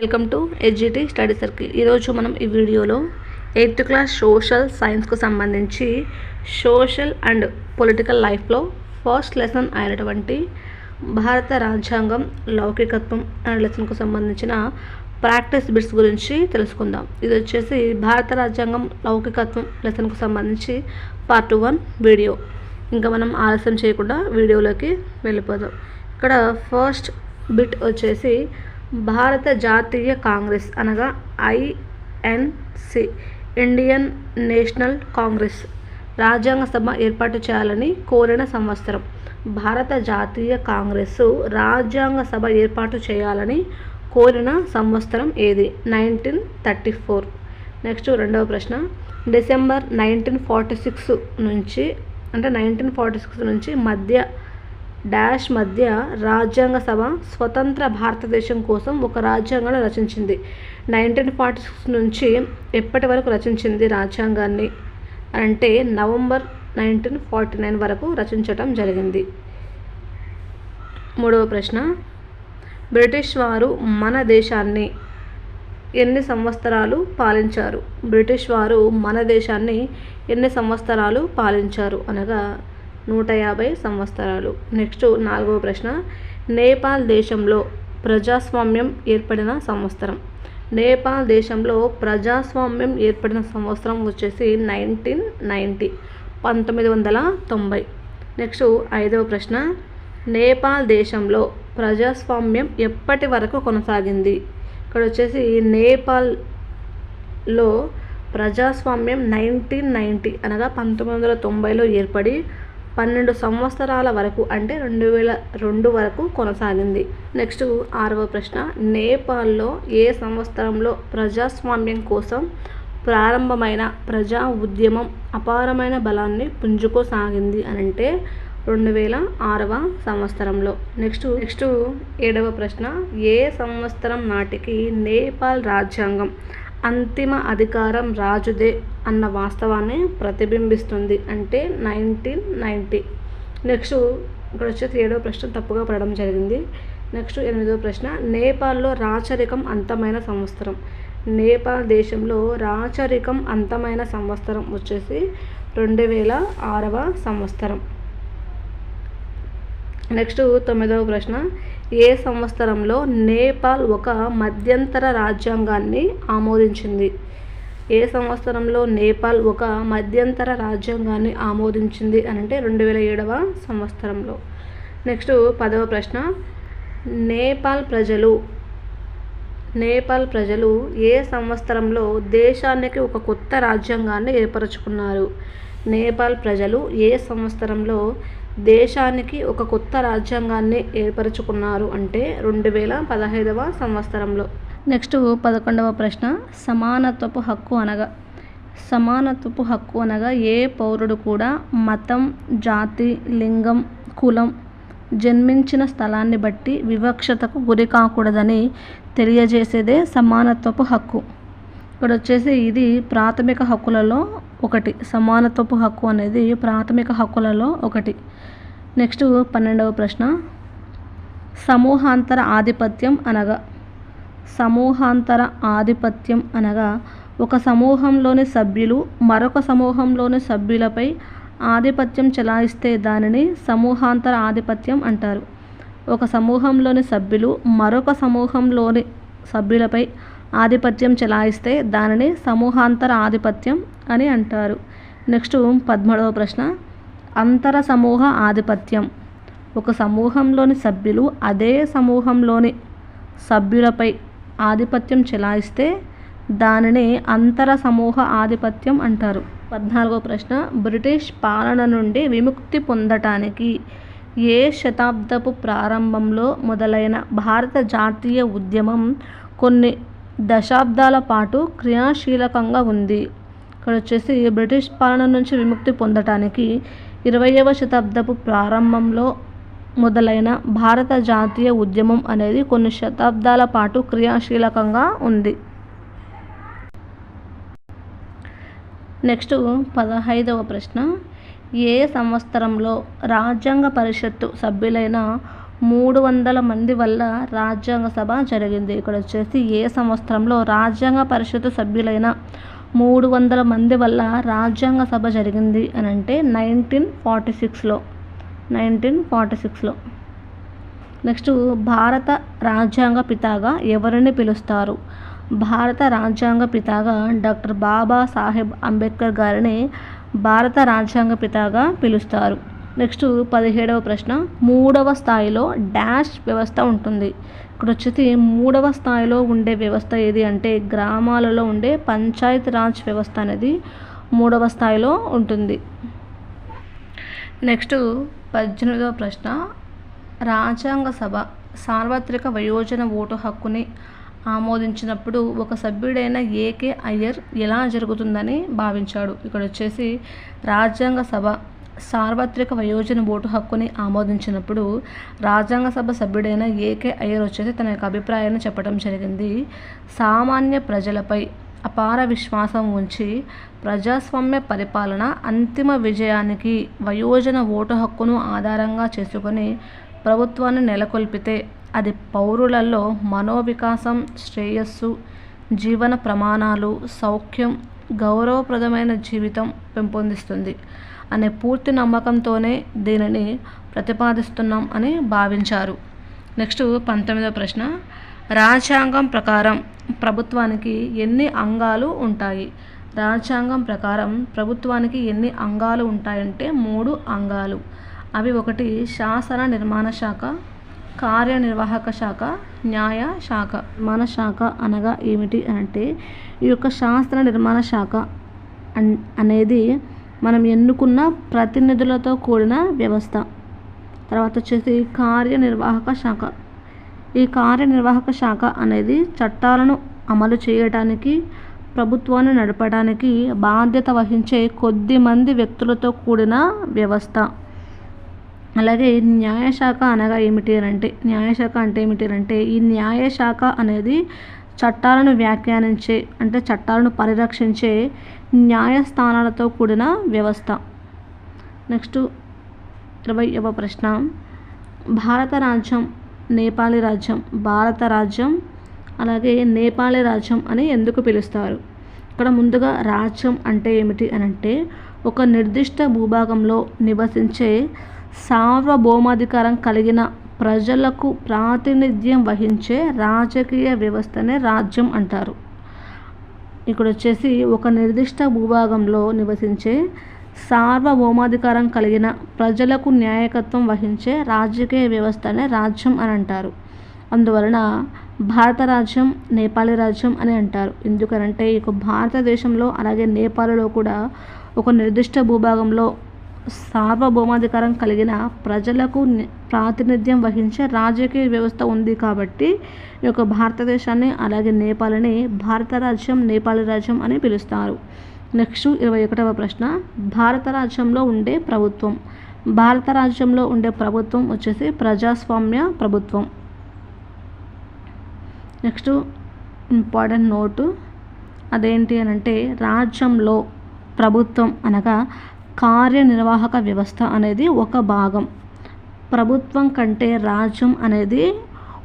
Welcome to ఎడ్జిటి study circle ఈరోజు మనం ఈ వీడియోలో ఎయిత్ క్లాస్ సోషల్ సైన్స్కు సంబంధించి సోషల్ అండ్ పొలిటికల్ లైఫ్లో ఫస్ట్ లెసన్ అయినటువంటి భారత రాజ్యాంగం లౌకికత్వం అనే లెసన్కు సంబంధించిన ప్రాక్టీస్ బిట్స్ గురించి తెలుసుకుందాం. ఇది వచ్చేసి భారత రాజ్యాంగం లౌకికత్వం లెసన్కు సంబంధించి పార్ట్ వన్ వీడియో. ఇంకా మనం ఆలస్యం చేయకుండా వీడియోలోకి వెళ్ళిపోదాం. ఇక్కడ ఫస్ట్ బిట్ వచ్చేసి భారత జాతీయ కాంగ్రెస్ అనగా ఐఎన్సి ఇండియన్ నేషనల్ కాంగ్రెస్ రాజ్యాంగ సభ ఏర్పాటు చేయాలని కోరిన సంవత్సరం. భారత జాతీయ కాంగ్రెస్ రాజ్యాంగ సభ ఏర్పాటు చేయాలని కోరిన సంవత్సరం ఏది? Nineteen thirty four. నెక్స్ట్ రెండవ ప్రశ్న. డిసెంబర్ నైన్టీన్ ఫార్టీ సిక్స్ నుంచి అంటే నైన్టీన్ ఫార్టీ సిక్స్ నుంచి మధ్య డాష్ మధ్య రాజ్యాంగ సభ స్వతంత్ర భారతదేశం కోసం ఒక రాజ్యాంగాన్ని రచించింది. నైన్టీన్ ఫార్టీ సిక్స్ నుంచి ఎప్పటి వరకు రచించింది రాజ్యాంగాన్ని? అంటే నవంబర్ నైన్టీన్ ఫార్టీ నైన్ వరకు రచించటం జరిగింది. మూడవ ప్రశ్న. బ్రిటిష్ వారు మన దేశాన్ని ఎన్ని సంవత్సరాలు పాలించారు? బ్రిటిష్ వారు మన దేశాన్ని ఎన్ని సంవత్సరాలు పాలించారు? అనగా నూట యాభై సంవత్సరాలు. నెక్స్ట్ నాలుగవ ప్రశ్న. నేపాల్ దేశంలో ప్రజాస్వామ్యం ఏర్పడిన సంవత్సరం. నేపాల్ దేశంలో ప్రజాస్వామ్యం ఏర్పడిన సంవత్సరం వచ్చేసి నైన్టీన్ నైంటీ పంతొమ్మిది వందల తొంభై. నెక్స్ట్ ఐదవ ప్రశ్న. నేపాల్ దేశంలో ప్రజాస్వామ్యం ఎప్పటి వరకు కొనసాగింది? ఇక్కడ వచ్చేసి నేపాల్లో ప్రజాస్వామ్యం నైన్టీన్ నైంటీ అనగా పంతొమ్మిది వందల తొంభైలో ఏర్పడి పన్నెండు సంవత్సరాల వరకు అంటే రెండు వేల రెండు వరకు కొనసాగింది. నెక్స్ట్ ఆరవ ప్రశ్న. నేపాల్లో ఏ సంవత్సరంలో ప్రజాస్వామ్యం కోసం ప్రారంభమైన ప్రజా ఉద్యమం అపారమైన బలాన్ని పుంజుకోసాగింది అని అంటే రెండు వేల ఆరవ సంవత్సరంలో. నెక్స్ట్ నెక్స్ట్ ఏడవ ప్రశ్న. ఏ సంవత్సరం నాటికి నేపాల్ రాజ్యాంగం అంతిమ అధికారం రాజుదే అన్న వాస్తవాన్ని ప్రతిబింబిస్తుంది. అంటే నైన్టీన్ నైంటీ నెక్స్ట్ ఇక్కడ వచ్చేసి ఏడవ ప్రశ్న తప్పుగా పడడం జరిగింది. నెక్స్ట్ ఎనిమిదవ ప్రశ్న నేపాల్లో రాచరికం అంతమైన సంవత్సరం. నేపాల్ దేశంలో రాచరికం అంతమైన సంవత్సరం వచ్చేసి రెండు వేల ఆరవ సంవత్సరం. నెక్స్ట్ తొమ్మిదవ ప్రశ్న ఏ సంవత్సరంలో నేపాల్ ఒక మధ్యంతర రాజ్యాంగాన్ని ఆమోదించింది? ఏ సంవత్సరంలో నేపాల్ ఒక మధ్యంతర రాజ్యాంగాన్ని ఆమోదించింది అని అంటే రెండు వేల ఏడవ సంవత్సరంలో. నెక్స్ట్ పదవ ప్రశ్న. నేపాల్ ప్రజలు నేపాల్ ప్రజలు ఏ సంవత్సరంలో దేశానికి ఒక కొత్త రాజ్యాంగాన్ని ఏర్పరచుకున్నారు? నేపాల్ ప్రజలు ఏ సంవత్సరంలో దేశానికి ఒక కొత్త రాజ్యాంగాన్ని ఏర్పరచుకున్నారు అంటే రెండు వేల పదహైదవ సంవత్సరంలో. నెక్స్ట్ పదకొండవ ప్రశ్న సమానత్వపు హక్కు అనగా సమానత్వపు హక్కు అనగా ఏ పౌరుడు కూడా మతం జాతి లింగం కులం జన్మించిన స్థలాన్ని బట్టి వివక్షతకు గురి కాకూడదని తెలియజేసేదే సమానత్వపు హక్కు. ఇక్కడ వచ్చేసి ఇది ప్రాథమిక హక్కులలో ఒకటి. సమానత్వపు హక్కు అనేది ప్రాథమిక హక్కులలో ఒకటి. నెక్స్ట్ పన్నెండవ ప్రశ్న. సమూహాంతర ఆధిపత్యం అనగా సమూహాంతర ఆధిపత్యం అనగా ఒక సమూహంలోని సభ్యులు మరొక సమూహంలోని సభ్యులపై ఆధిపత్యం చెలాయిస్తే దానిని సమూహాంతర ఆధిపత్యం అంటారు. ఒక సమూహంలోని సభ్యులు మరొక సమూహంలోని సభ్యులపై ఆధిపత్యం చెలాయిస్తే దానిని సమూహాంతర ఆధిపత్యం అని అంటారు. నెక్స్ట్ పద్మూడవ ప్రశ్న. అంతర సమూహ ఆధిపత్యం. ఒక సమూహంలోని సభ్యులు అదే సమూహంలోని సభ్యులపై ఆధిపత్యం చెలాయిస్తే దానిని అంతర సమూహ ఆధిపత్యం అంటారు. పద్నాలుగో ప్రశ్న. బ్రిటిష్ పాలన నుండి విముక్తి పొందటానికి ఏ శతాబ్దపు ప్రారంభంలో మొదలైన భారత జాతీయ ఉద్యమం కొన్ని దశాబ్దాల పాటు క్రియాశీలకంగా ఉంది. ఇక్కడ వచ్చేసి బ్రిటిష్ పాలన నుంచి విముక్తి పొందటానికి ఇరవయవ శతాబ్దపు ప్రారంభంలో మొదలైన భారత జాతీయ ఉద్యమం అనేది కొన్ని శతాబ్దాల పాటు క్రియాశీలకంగా ఉంది. నెక్స్ట్ పదహైదవ ప్రశ్న. ఏ సంవత్సరంలో రాజ్యాంగ పరిషత్తు సభ్యులైన మూడు వందల మంది వల్ల రాజ్యాంగ సభ జరిగింది. ఇక్కడ వచ్చేసి ఏ సంవత్సరంలో రాజ్యాంగ పరిషత్ సభ్యులైన మూడు వందల మంది వల్ల రాజ్యాంగ సభ జరిగింది అని అంటే నైన్టీన్ ఫార్టీ సిక్స్లో. నైన్టీన్ ఫార్టీ సిక్స్లో. నెక్స్ట్ భారత రాజ్యాంగ పితాగా ఎవరిని పిలుస్తారు? భారత రాజ్యాంగ పితాగా డాక్టర్ బాబా సాహెబ్ అంబేద్కర్ గారిని భారత రాజ్యాంగ పితాగా పిలుస్తారు. నెక్స్ట్ పదిహేడవ ప్రశ్న. మూడవ స్థాయిలో డాష్ వ్యవస్థ ఉంటుంది. ఇక్కడ వచ్చేసి మూడవ స్థాయిలో ఉండే వ్యవస్థ ఏది అంటే గ్రామాలలో ఉండే పంచాయత్ రాజ్ వ్యవస్థ అనేది మూడవ స్థాయిలో ఉంటుంది. నెక్స్ట్ పద్దెనిమిదవ ప్రశ్న. రాజ్యాంగ సభ సార్వత్రిక వయోజన ఓటు హక్కుని ఆమోదించినప్పుడు ఒక సభ్యుడైన ఏకే అయ్యర్ ఎలా జరుగుతుందని భావించాడు. ఇక్కడ వచ్చేసి రాజ్యాంగ సభ సార్వత్రిక వయోజన ఓటు హక్కుని ఆమోదించినప్పుడు రాజ్యాంగ సభ సభ్యుడైన ఏకే అయ్యర్ వచ్చేసి తన యొక్క అభిప్రాయాన్ని చెప్పడం జరిగింది. సామాన్య ప్రజలపై అపార విశ్వాసం ఉంచి ప్రజాస్వామ్య పరిపాలన అంతిమ విజయానికి వయోజన ఓటు హక్కును ఆధారంగా చేసుకొని ప్రభుత్వాన్ని నెలకొల్పితే అది పౌరులలో మనోవికాసం శ్రేయస్సు జీవన ప్రమాణాలు సౌఖ్యం గౌరవప్రదమైన జీవితం పెంపొందిస్తుంది. అనే పూర్తి నమ్మకంతోనే దీనిని ప్రతిపాదిస్తున్నాం అని భావించారు. నెక్స్ట్ పంతొమ్మిదవ ప్రశ్న. రాజ్యాంగం ప్రకారం ప్రభుత్వానికి ఎన్ని అంగాలు ఉంటాయి? రాజ్యాంగం ప్రకారం ప్రభుత్వానికి ఎన్ని అంగాలు ఉంటాయంటే మూడు అంగాలు. అవి ఒకటి శాసన నిర్మాణ శాఖ కార్యనిర్వాహక శాఖ న్యాయ శాఖ. నిర్మాణ శాఖ అనగా ఏమిటి అంటే ఈ యొక్క శాస్త్ర నిర్మాణ శాఖ అన్ అనేది మనం ఎన్నుకున్న ప్రతినిధులతో కూడిన వ్యవస్థ. తర్వాత వచ్చేసి కార్యనిర్వాహక శాఖ. ఈ కార్యనిర్వాహక శాఖ అనేది చట్టాలను అమలు చేయడానికి ప్రభుత్వాన్ని నడపడానికి బాధ్యత వహించే కొద్ది మంది వ్యక్తులతో కూడిన వ్యవస్థ. అలాగే న్యాయశాఖ అనగా ఏమిటి అంటే న్యాయశాఖ అంటే ఏమిటి అంటే ఈ న్యాయశాఖ అనేది చట్టాలను వ్యాఖ్యానించే అంటే చట్టాలను పరిరక్షించే న్యాయస్థానాలతో కూడిన వ్యవస్థ. నెక్స్ట్ ఇరవైవ ప్రశ్న. భారత రాజ్యం నేపాలీ రాజ్యం భారత రాజ్యం అలాగే నేపాలీ రాజ్యం అని ఎందుకు పిలుస్తారు? ఇక్కడ ముందుగా రాజ్యం అంటే ఏమిటి అని అంటే ఒక నిర్దిష్ట భూభాగంలో నివసించే సార్వభౌమాధికారం కలిగిన ప్రజలకు ప్రాతినిధ్యం వహించే రాజకీయ వ్యవస్థనే రాజ్యం అంటారు. ఇక్కడ వచ్చేసి ఒక నిర్దిష్ట భూభాగంలో నివసించే సార్వభౌమాధికారం కలిగిన ప్రజలకు న్యాయకత్వం వహించే రాజకీయ వ్యవస్థనే రాజ్యం అని అంటారు. అందువలన భారత రాజ్యం నేపాలి రాజ్యం అని అంటారు. ఎందుకనంటే ఇక భారతదేశంలో అలాగే నేపాల్లో కూడా ఒక నిర్దిష్ట భూభాగంలో సార్వభౌమాధికారం కలిగిన ప్రజలకు ప్రాతినిధ్యం వహించే రాజకీయ వ్యవస్థ ఉంది కాబట్టి ఈ యొక్క భారతదేశాన్ని అలాగే నేపాల్ని భారత రాజ్యం నేపాల్ రాజ్యం అని పిలుస్తారు. నెక్స్ట్ ఇరవై ఒకటవ ప్రశ్న. భారత రాజ్యంలో ఉండే ప్రభుత్వం. భారత రాజ్యంలో ఉండే ప్రభుత్వం వచ్చేసి ప్రజాస్వామ్య ప్రభుత్వం. Next important note. అదేంటి అని అంటే రాజ్యంలో ప్రభుత్వం అనగా కార్యనిర్వాహక వ్యవస్థ అనేది ఒక భాగం. ప్రభుత్వం కంటే రాజ్యం అనేది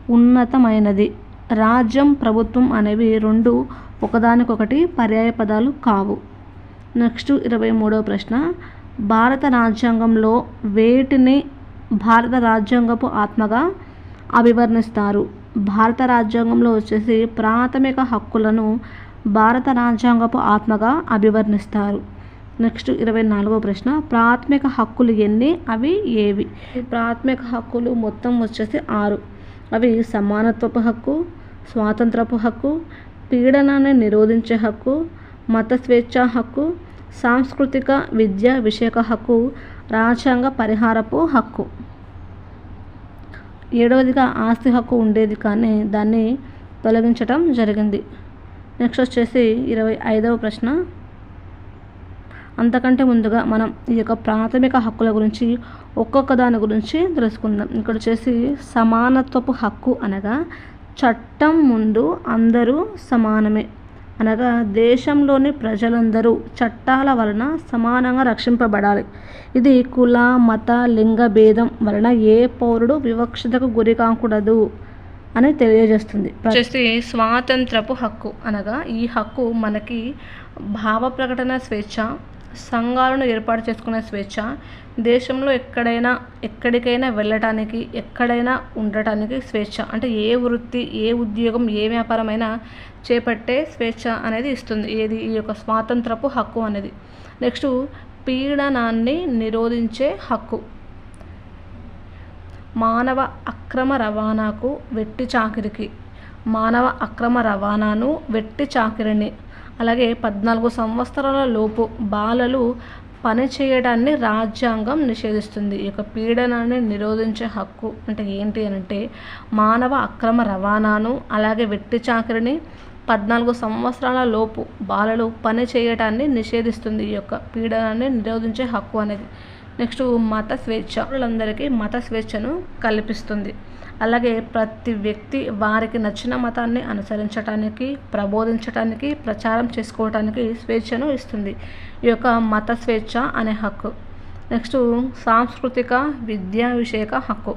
ఉన్నతమైనది. రాజ్యం ప్రభుత్వం అనేవి రెండు ఒకదానికొకటి పర్యాయ పదాలు కావు. నెక్స్ట్ ఇరవై మూడవ ప్రశ్న. భారత రాజ్యాంగంలో వేటిని భారత రాజ్యాంగపు ఆత్మగా అభివర్ణిస్తారు? భారత రాజ్యాంగంలో వచ్చేసి ప్రాథమిక హక్కులను భారత రాజ్యాంగపు ఆత్మగా అభివర్ణిస్తారు. నెక్స్ట్ ఇరవై నాలుగో ప్రశ్న ప్రాథమిక హక్కులు ఎన్ని? అవి ఏవి? ప్రాథమిక హక్కులు మొత్తం వచ్చేసి ఆరు. అవి సమానత్వపు హక్కు స్వాతంత్రపు హక్కు పీడనాన్ని నిరోధించే హక్కు మత స్వేచ్ఛ హక్కు సాంస్కృతిక విద్య విషయక హక్కు రాజ్యాంగ పరిహారపు హక్కు. ఏడవదిగా ఆస్తి హక్కు ఉండేది కానీ దాన్ని తొలగించటం జరిగింది. నెక్స్ట్ వచ్చేసి ఇరవై ఐదవ ప్రశ్న అంతకంటే ముందుగా మనం ఈ యొక్క ప్రాథమిక హక్కుల గురించి ఒక్కొక్క దాని గురించి తెలుసుకుందాం. ఇక్కడ వచ్చేసి సమానత్వపు హక్కు అనగా చట్టం ముందు అందరూ సమానమే అనగా దేశంలోని ప్రజలందరూ చట్టాల వలన సమానంగా రక్షింపబడాలి. ఇది కుల మత లింగ భేదం వలన ఏ పౌరుడు వివక్షతకు గురి కాకూడదు అని తెలియజేస్తుంది. వచ్చేసి స్వాతంత్రపు హక్కు అనగా ఈ హక్కు మనకి భావ ప్రకటన స్వేచ్ఛ సంఘాలను ఏర్పాటు చేసుకునే స్వేచ్ఛ దేశంలో ఎక్కడైనా ఎక్కడికైనా వెళ్ళటానికి ఎక్కడైనా ఉండటానికి స్వేచ్ఛ. అంటే ఏ వృత్తి ఏ ఉద్యోగం ఏ వ్యాపారమైనా చేపట్టే స్వేచ్ఛ అనేది ఇస్తుంది. ఏది? ఈ యొక్క స్వాతంత్రపు హక్కు అనేది. నెక్స్ట్ పీడనాన్ని నిరోధించే హక్కు. మానవ అక్రమ రవాణాకు వెట్టి చాకిరికి. మానవ అక్రమ రవాణాను వెట్టి చాకిరిని. అలాగే పద్నాలుగు సంవత్సరాల లోపు బాలలు పని చేయడాన్ని రాజ్యాంగం నిషేధిస్తుంది. ఈ యొక్క పీడనాన్ని నిరోధించే హక్కు అంటే ఏంటి అంటే మానవ అక్రమ రవాణాను అలాగే వెట్టి చాకరిని పద్నాలుగు సంవత్సరాల లోపు బాలలు పని చేయటాన్ని నిషేధిస్తుంది. ఈ యొక్క పీడనాన్ని నిరోధించే హక్కు అనేది నెక్స్ట్ మత స్వేచ్ఛ. వాళ్ళందరికీ మత స్వేచ్ఛను కల్పిస్తుంది. అలాగే ప్రతి వ్యక్తి వారికి నచ్చిన మతాన్ని అనుసరించటానికి ప్రబోధించటానికి ప్రచారం చేసుకోవటానికి స్వేచ్ఛను ఇస్తుంది. ఈ యొక్క మత స్వేచ్ఛ అనే హక్కు. నెక్స్ట్ సాంస్కృతిక విద్యా విషయక హక్కు.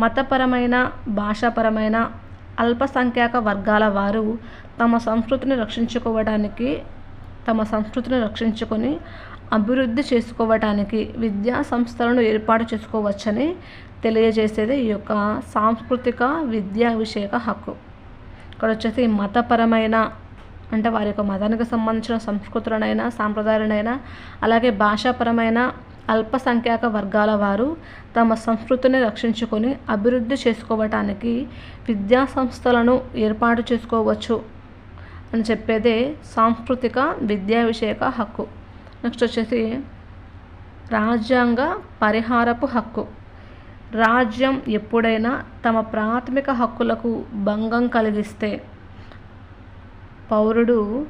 మతపరమైన భాషాపరమైన అల్పసంఖ్యాక వర్గాల వారు తమ సంస్కృతిని రక్షించుకోవడానికి తమ సంస్కృతిని రక్షించుకొని అభివృద్ధి చేసుకోవటానికి విద్యా సంస్థలను ఏర్పాటు చేసుకోవచ్చని తెలియజేసేది ఈ యొక్క సాంస్కృతిక విద్యా విషయక హక్కు. ఇక్కడ వచ్చేసి మతపరమైన అంటే వారి యొక్క మతానికి సంబంధించిన సంస్కృతులనైనా సాంప్రదాయాలనైనా అలాగే భాషాపరమైన అల్పసంఖ్యాక వర్గాల వారు తమ సంస్కృతిని రక్షించుకొని అభివృద్ధి చేసుకోవటానికి విద్యా సంస్థలను ఏర్పాటు చేసుకోవచ్చు అని చెప్పేదే సాంస్కృతిక విద్యా విషయక హక్కు. నెక్స్ట్ వచ్చేసి రాజ్యాంగ పరిహారపు హక్కు. రాజ్యం ఎప్పుడైనా తమ ప్రాథమిక హక్కులకు భంగం కలిగిస్తే పౌరుడు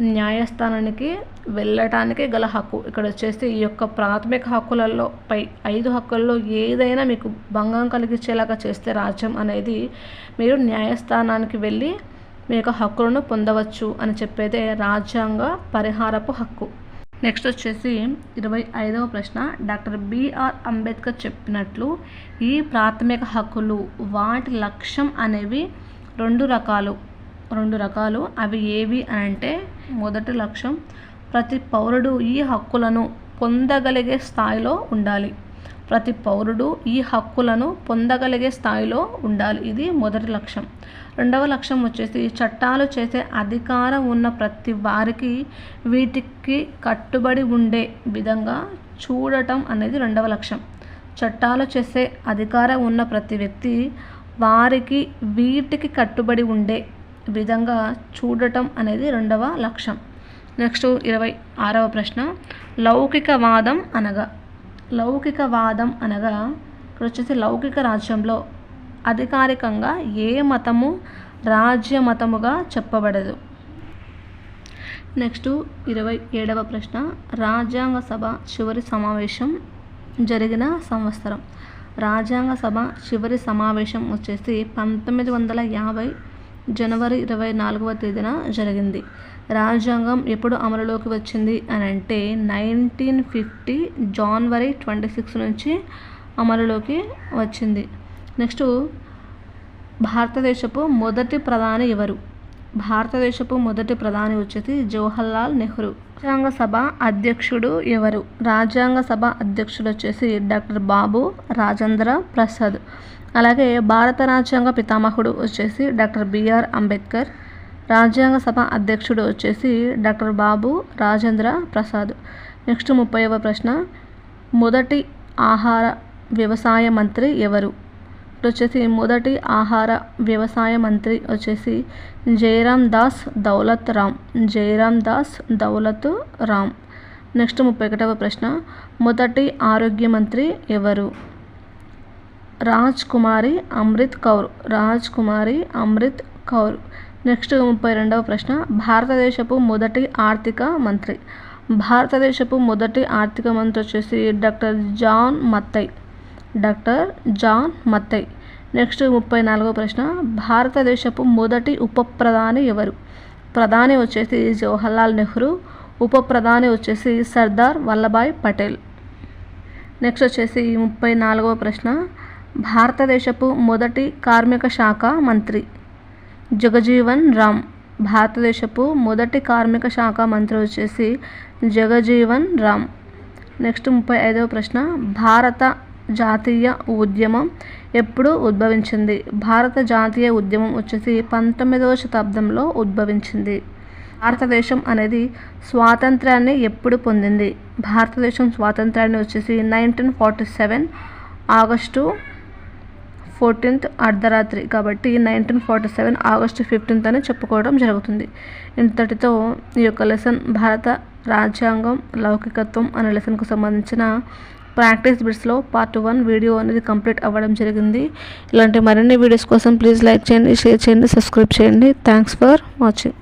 న్యాయస్థానానికి వెళ్ళటానికి గల హక్కు. ఇక్కడ వచ్చేసి ఈ యొక్క ప్రాథమిక హక్కులలో పై ఐదు హక్కుల్లో ఏదైనా మీకు భంగం కలిగించేలాగా చేస్తే రాజ్యం అనేది మీరు న్యాయస్థానానికి వెళ్ళి మీ యొక్క హక్కులను పొందవచ్చు అని చెప్పేదే రాజ్యాంగ పరిహారపు హక్కు. నెక్స్ట్ వచ్చేసి ఇరవై ఐదవ ప్రశ్న. డాక్టర్ బిఆర్ అంబేద్కర్ చెప్పినట్లు ఈ ప్రాథమిక హక్కులు వాటి లక్ష్యం అనేవి రెండు రకాలు. రెండు రకాలు. అవి ఏవి అని అంటే మొదటి లక్ష్యం ప్రతి పౌరుడు ఈ హక్కులను పొందగలిగే స్థాయిలో ఉండాలి. ప్రతి పౌరుడు ఈ హక్కులను పొందగలిగే స్థాయిలో ఉండాలి. ఇది మొదటి లక్ష్యం. రెండవ లక్ష్యం వచ్చేసి చట్టాలు చేసే అధికారం ఉన్న ప్రతి వారికి వీటికి కట్టుబడి ఉండే విధంగా చూడటం అనేది రెండవ లక్ష్యం. చట్టాలు చేసే అధికారం ఉన్న ప్రతి వ్యక్తి వారికి వీటికి కట్టుబడి ఉండే విధంగా చూడటం అనేది రెండవ లక్ష్యం. నెక్స్ట్ ఇరవై ఆరవ ప్రశ్న. లౌకికవాదం అనగా లౌకికవాదం అనగా ఇక్కడ వచ్చేసి లౌకిక రాజ్యంలో అధికారికంగా ఏ మతము రాజ్య మతముగా చెప్పబడదు. నెక్స్ట్ ఇరవై ఏడవ ప్రశ్న. రాజ్యాంగ సభ చివరి సమావేశం జరిగిన సంవత్సరం. రాజ్యాంగ సభ చివరి సమావేశం వచ్చేసి పంతొమ్మిది వందల యాభై జనవరి ఇరవై నాలుగవ తేదీన జరిగింది. రాజ్యాంగం ఎప్పుడు అమలులోకి వచ్చింది అని అంటే నైన్టీన్ ఫిఫ్టీ జనవరి ట్వంటీ సిక్స్ నుంచి అమలులోకి వచ్చింది. నెక్స్ట్ భారతదేశపు మొదటి ప్రధాని ఎవరు? భారతదేశపు మొదటి ప్రధాని వచ్చేసి జవహర్లాల్ నెహ్రూ. రాజ్యాంగ సభ అధ్యక్షుడు ఎవరు? రాజ్యాంగ సభ అధ్యక్షుడు వచ్చేసి డాక్టర్ బాబు రాజేంద్ర ప్రసాద్. అలాగే భారత రాజ్యాంగ పితామహుడు వచ్చేసి డాక్టర్ బిఆర్ అంబేద్కర్. రాజ్యాంగ సభ అధ్యక్షుడు వచ్చేసి డాక్టర్ బాబు రాజేంద్ర ప్రసాద్. నెక్స్ట్ ముప్పైవ ప్రశ్న. మొదటి ఆహార వ్యవసాయ మంత్రి ఎవరు? ఇప్పుడు వచ్చేసి మొదటి ఆహార వ్యవసాయ మంత్రి వచ్చేసి జయరామ్ దాస్ దౌలత్ రామ్. జయరామ్ దాస్ దౌలత్ రామ్. నెక్స్ట్ ముప్పై ఒకటవ ప్రశ్న. మొదటి ఆరోగ్య మంత్రి ఎవరు? రాజ్ కుమారి అమృత్ కౌర్. రాజ్ కుమారి అమృత్ కౌర్. నెక్స్ట్ ముప్పై రెండవ ప్రశ్న. భారతదేశపు మొదటి ఆర్థిక మంత్రి. భారతదేశపు మొదటి ఆర్థిక మంత్రి వచ్చేసి doctor John Matthai. Doctor John Matthai. Next ముప్పై నాలుగవ ప్రశ్న. భారతదేశపు మొదటి ఉప ప్రధాని ఎవరు? ప్రధాని వచ్చేసి జవహర్లాల్ నెహ్రూ. ఉప ప్రధాని వచ్చేసి సర్దార్ వల్లభాయ్ పటేల్. నెక్స్ట్ వచ్చేసి ముప్పై నాలుగవ ప్రశ్న. భారతదేశపు మొదటి కార్మిక శాఖ మంత్రి జగజీవన్ రామ్. భారతదేశపు మొదటి కార్మిక శాఖ మంత్రి వచ్చేసి జగజీవన్ రామ్. నెక్స్ట్ ముప్పై ఐదవ ప్రశ్న. భారత జాతీయ ఉద్యమం ఎప్పుడు ఉద్భవించింది. భారత జాతీయ ఉద్యమం వచ్చేసి పంతొమ్మిదవ శతాబ్దంలో ఉద్భవించింది. భారతదేశం అనేది స్వాతంత్రాన్ని ఎప్పుడు పొందింది? భారతదేశం స్వాతంత్రాన్ని వచ్చేసి nineteen forty seven August fourteenth అర్ధరాత్రి కాబట్టి nineteen forty seven August fifteenth అని చెప్పుకోవడం జరుగుతుంది. ఇంతటితో ఈ యొక్క లెసన్ భారత రాజ్యాంగం లౌకికత్వం అనే లెసన్కు సంబంధించిన ప్రాక్టీస్ బిట్స్లో పార్ట్ వన్ వీడియో అనేది కంప్లీట్ అవ్వడం జరిగింది. ఇలాంటి మరిన్ని వీడియోస్ కోసం ప్లీజ్ లైక్ చేయండి షేర్ చేయండి సబ్స్క్రైబ్ చేయండి. Thanks for watching.